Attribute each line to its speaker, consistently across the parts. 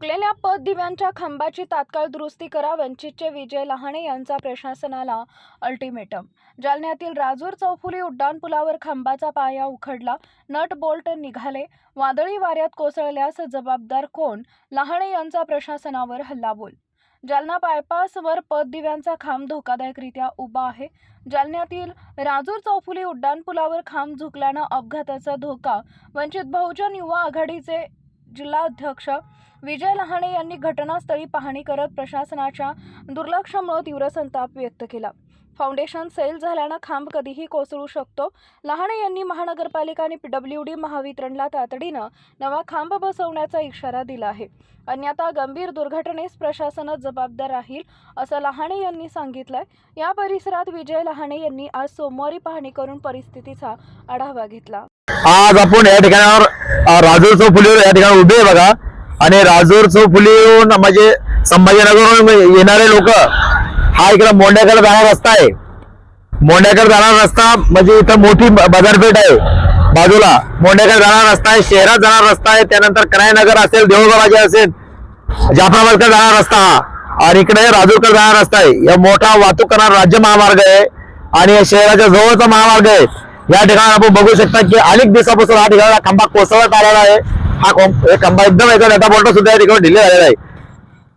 Speaker 1: झुकलेल्या पददिव्यांच्या खांबाची तात्काळ दुरुस्ती करा वंचितचे विजय लहाणे यांचा प्रशासनाला अल्टिमेटम जालन्यातील राजूर चौफुली उड्डाणपुलावर खांबाचा पाया उखडला नट बोल्ट निघाले वादळी वाऱ्यात कोसळल्यास जबाबदार कोण? लहाणे यांचा प्रशासनावर हल्लाबोल. जालना बायपासवर पददिव्यांचा खांब धोकादायकरित्या उभा आहे. जालन्यातील राजूर चौफुली उड्डाणपुलावर खांब झुकल्यानं अपघाताचा धोका वंचित बहुजन युवा आघाडीचे जिल्हाध्यक्ष विजय लहाणे यांनी घटनास्थळी पाहणी करत प्रशासनाच्या दुर्लक्षामुळे तीव्र संताप व्यक्त केला. फाउंडेशन सेल झाल्यानं खांब कधीही कोसळू शकतो. लहाणे यांनी महानगरपालिका आणि पीडब्ल्यूडी महावितरणला तातडीनं नवा खांब बसवण्याचा इशारा दिला आहे. अन्यथा गंभीर दुर्घटनेस प्रशासनच जबाबदार राहील असं लहाणे यांनी सांगितलंय. या परिसरात विजय लहाणे यांनी आज सोमवारी पाहणी करून परिस्थितीचा आढावा घेतला.
Speaker 2: आज आपण या ठिकाणावर राजूर राजूर चौफुलीवर या ठिकाणी उभे आहे बघा. आणि राजूर चौफुलीहून म्हणजे संभाजीनगरवरून येणारे लोक हा इकडे मोंड्याकडे जाणारा रस्ता आहे. मोंड्याकडे जाणारा रस्ता म्हणजे इथं मोठी बाजारपेठ आहे. बाजूला मोंड्याकडे जाणारा रस्ता आहे शहरात जाणारा रस्ता आहे त्यानंतर करायनगर असेल देऊळबाबाजी असेल जाफराबादकडे जाणारा रस्ता हा. आणि इकडे राजूरकडे जाणारा रस्ता आहे. या मोठा वाहतूक करणारा राज्य महामार्ग आहे. आणि या शहराच्या जवळचा महामार्ग आहे. या ठिकाणी आपण बघू शकता की अनेक दिवसापासून हा ठिकाणी खांबा कोसळत आलेला आहे. हा खांबा एकदम याचा नटा बोल्ट सुद्धा या ठिकाणी ढिले झालेला आहे.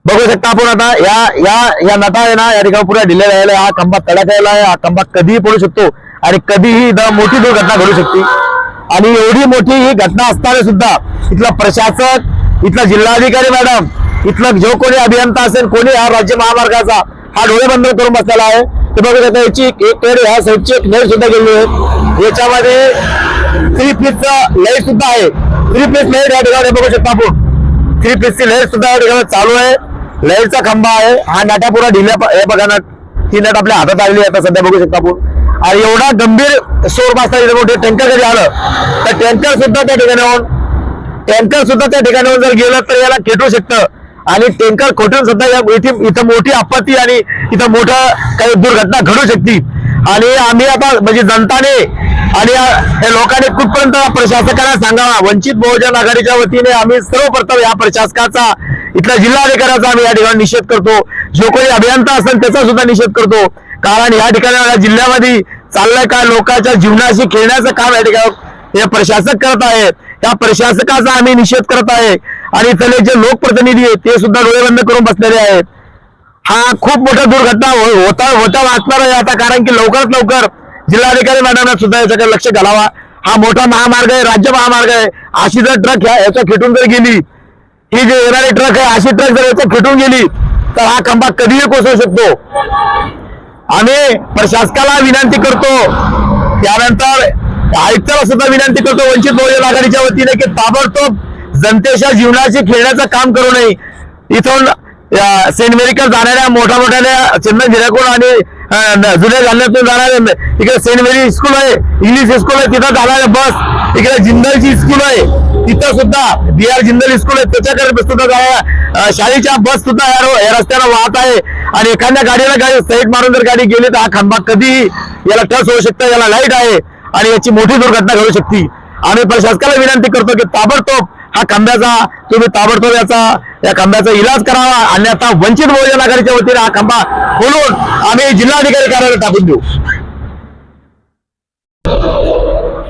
Speaker 2: बघू शकता आपण आता या या या नटा आहे ना या ठिकाणी पुढे ढिले झालेला आहे. हा खांबा तडकायला आहे. हा खांबा कधीही पडू शकतो आणि कधीही मोठी दुर्घटना घडू शकते. आणि एवढी मोठी ही घटना असताना सुद्धा इथला प्रशासक इथला जिल्हाधिकारी मॅडम इथला जो कोणी अभियंता असेल कोणी हा राज्य महामार्गाचा हा डोळे बंद करून बसलेला आहे. ते बघू शकता याची एक ह्या साईडची एक नेर सुद्धा गेली आहे. याच्यामध्ये थ्री पीसचं लाइट सुद्धा आहे. थ्री पीस लाइट या ठिकाणी बघू शकता आपण. थ्री पीसची लाइट सुद्धा या ठिकाणी चालू आहे. लाईटचा खंबा आहे. हा नाटा पुरा ढिल्या प- हे बघा ना ती नट आपल्या हातात आलेली आहे. आता सध्या बघू शकता आपण. आणि एवढा गंभीर शोर बसता इथे मोठे टँकर जरी आलं तर टँकर सुद्धा त्या ठिकाणी होऊन टँकर सुद्धा त्या ठिकाणावर जर गेलं तर याला खेटू शकतं. आणि टँकर खोटून सुद्धा या इथे इथं मोठी आपत्ती आणि इथं मोठं काही दुर्घटना घडू शकते. आणि आम्ही आता म्हणजे जनताने आणि या- लोकांनी कुठपर्यंत प्रशासकांना सांगावा? वंचित बहुजन आघाडीच्या वतीने आम्ही सर्वप्रथम या प्रशासकाचा इथल्या जिल्हाधिकाऱ्याचा आम्ही या ठिकाणी निषेध करतो. जो कोणी अभियंता असेल त्याचा सुद्धा निषेध करतो. कारण या ठिकाणी या जिल्ह्यामध्ये चाललंय काय लोकांच्या जीवनाशी खेळण्याचं काम या ठिकाणी हे प्रशासक करत आहेत. त्या प्रशासकाचा आम्ही निषेध करत आहे. आणि इथले जे लोकप्रतिनिधी आहेत ते सुद्धा डोळेबंद करून बसलेले आहेत. हा खूप मोठा दुर्घटना हो- होता होता वाचणार आहे आता कारण की लवकरात लवकर जिल्हाधिकारी मॅडमना सुद्धा याच्याकडे लक्ष घालावा. हा मोठा महामार्ग आहे राज्य महामार्ग आहे. अशी जर ट्रक याच्या खेटून जर गेली ही जी येणारी ट्रक आहे अशी ट्रक जर याच्या फिटून गेली तर हा खंबा कधीही कोसळू शकतो. आम्ही प्रशासकाला विनंती करतो. त्यानंतर आयुक्ताला सुद्धा विनंती करतो वंचित बहुजन आघाडीच्या वतीने की ताबडतोब जनतेच्या जीवनाशी खेळण्याचं काम करू नये. इथून सेंट मेरिकल जाणाऱ्या मोठ्या मोठ्या चंदन जिल्ह्याकडून आणि जुन्या जालन्यातून जाणारे इकडे सेंट मेरी स्कूल आहे इंग्लिश स्कूल आहे तिथं जाणारे बस इकडे जिंदलची स्कूल आहे. तिथं सुद्धा बी आर जिंदल स्कूल आहे. त्याच्याकडे सुद्धा जाणाऱ्या शाळेच्या बस सुद्धा या रस्त्याला या रस्त्यानं वाहत आहे. आणि एखाद्या गाडीला गाडी साईड मारून जर गाडी गेली तर हा खांबा कधीही याला टच होऊ शकतं याला लाइट आहे. आणि याची मोठी दुर्घटना घडू शकते. आम्ही प्रशासकाला विनंती करतो की ताबडतोब हा खांब्याचा तुम्ही ताबडतोब याचा या खांब्याचा इलाज करावा अन्यथा वंचित बहुजन आघाडीच्या वतीने हा खांबा खोलून आम्ही जिल्हाधिकारी कार्यालयात टाकून देऊ.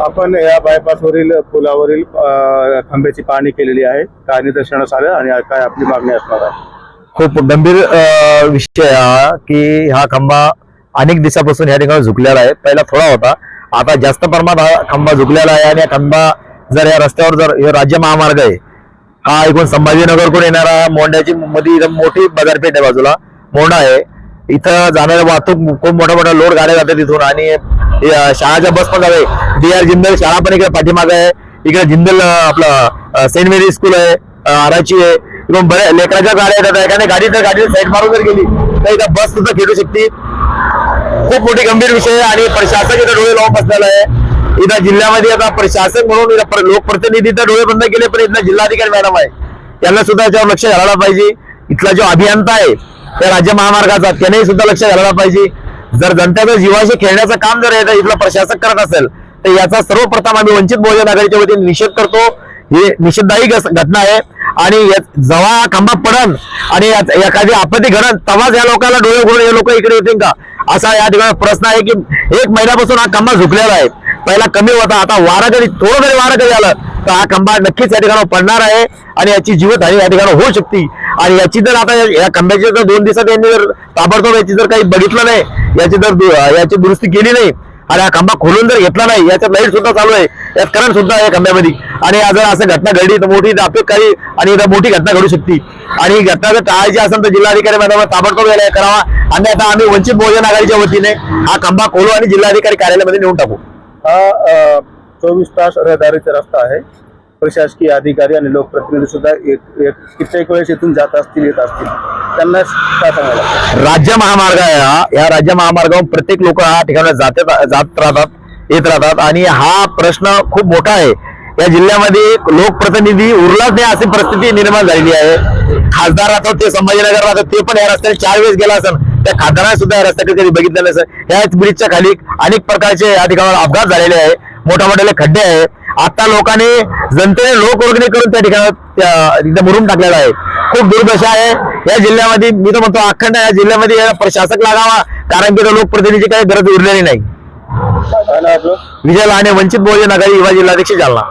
Speaker 3: आपण या बायपासवरील पुलावरील अ, खांब्याची पाहणी केलेली आहे. काय निदर्शनास आलं आणि काय आपली मागणी असणार आहे?
Speaker 2: खूप गंभीर अं, विषय आहे हा की हा खंबा अनेक दिवसापासून या ठिकाणी झुकलेला आहे. पहिला थोडा होता. आता जास्त प्रमाणात हा खंबा झुकलेला आहे आणि हा खंबा जर या रस्त्यावर जर हे राज्य महामार्ग आहे हा एकूण संभाजीनगरकडून येणारा मोंड्याची मध्ये इथं मोठी बाजारपेठ आहे बाजूला मोंडा आहे. इथं जाणाऱ्या वाहतूक खूप मोठ्या मोठ्या लोड गाड्या जातात तिथून आणि शाळाच्या बस पण जाते. डी आर जिंदल शाळा पण इकडे पाठीमागे आहे. इकडे जिंदल आपलं सेंट मेरी स्कूल आहे आराची आहे. इकडून बऱ्या लेकराच्या गाड्या येतात. एखाद्या गाडी तर गाडी साईड मारून जर गेली तर इथं बस सुद्धा खेळू शकते खूप मोठी गंभीर विषय आहे आणि प्रशासक इथं डोळे लावून बसलेला आहे. इथं जिल्ह्यामध्ये आता प्रशासक म्हणून लोकप्रतिनिधी तर डोळे बंद केले पण इथला जिल्हाधिकारी मॅडम आहे. त्यांना सुद्धा याच्यावर लक्ष घालायला पाहिजे. इथला जो अभियंता आहे त्या राज्य महामार्गाचा त्यानेही सुद्धा लक्ष घालायला पाहिजे. जर जनतेच्या जीवाशी खेळण्याचं काम जर याचा इथला प्रशासक करत असेल तर याचा सर्वप्रथम आम्ही वंचित बहुजन आघाडीच्या वतीने निषेध करतो. ही निषेधदायी घस- घटना आहे. आणि या- जेव्हा हा खंबा पडन आणि यात एखादी आपत्ती घडन तेव्हाच या लोकांना डोळे उघडून हे लोक इकडे येतील का? असा या ठिकाणी प्रश्न आहे की एक महिन्यापासून हा खंबा झुकलेला आहे. पहिला कमी होता आता वारा जरी थोडं जरी वारा कधी आलं तर हा खंबा नक्कीच या ठिकाणी पडणार आहे आणि याची जीवतहानी या ठिकाणी होऊ शकते. आणि याची जर आता या- खंब्याची जर दोन दिवसात यांनी जर ताबडतोब याची जर काही बघितलं नाही याची जर याची दुरुस्ती केली नाही आणि हा खंबा खोलून जर घेतला नाही याच्यात लाइट सुद्धा चालू आहे. यात करंट सुद्धा आहे खंब्यामध्ये आणि जर असं घटना घडली तर मोठी आपली काही आणि इथं मोठी घटना घडू शकते. आणि ही घटना जर टाळायची असेल तर जिल्हाधिकारी मॅडम ताबडतोब करावा. आणि आता आम्ही वंचित बहुजन आघाडीच्या वतीने हा खंबा खोलू आणि जिल्हाधिकारी कार्यालयामध्ये नेऊन टाकू.
Speaker 3: हा चोवीस तास रहदारीचा रस्ता आहे. प्रशासकीय अधिकारी आणि लोकप्रतिनिधी सुद्धा एक एक कित्येक वेळेस इथून जात असतील येत असतील. त्यांना काय सांगायला
Speaker 2: राज्य महामार्ग आहे हा. या राज्य महामार्गावर प्रत्येक लोक हा ठिकाणी जात जात राहतात येत राहतात. आणि हा प्रश्न खूप मोठा आहे. या जिल्ह्यामध्ये लोकप्रतिनिधी उरलाच नाही अशी परिस्थिती निर्माण झालेली आहे. खासदार राहतात ते संभाजीनगर राहतात ते पण या रस्त्याने चार वेळेस गेला असेल त्या खासदाराने सुद्धा रस्त्याकडे कधी बघितलं नसेल या ब्रिजच्या खाली अनेक प्रकारचे या ठिकाणावर अपघात झालेले आहे. मोठ्या मोठ्याले खड्डे आहे. आता लोकांनी जनतेने लोकवर्गणी करून त्या ठिकाणी त्या- तिथे मुरुम टाकलेला आहे. खूप दुर्दशा आहे. या जिल्ह्यामध्ये मी तर म्हणतो अखंड या जिल्ह्यामध्ये प्रशासक लागावा. कारण की लोकप्रतिनिधीची काही गरज उरलेली नाही. विजय लहाने वंचित बहुजन आघाडी युवा जिल्हाध्यक्ष जालना.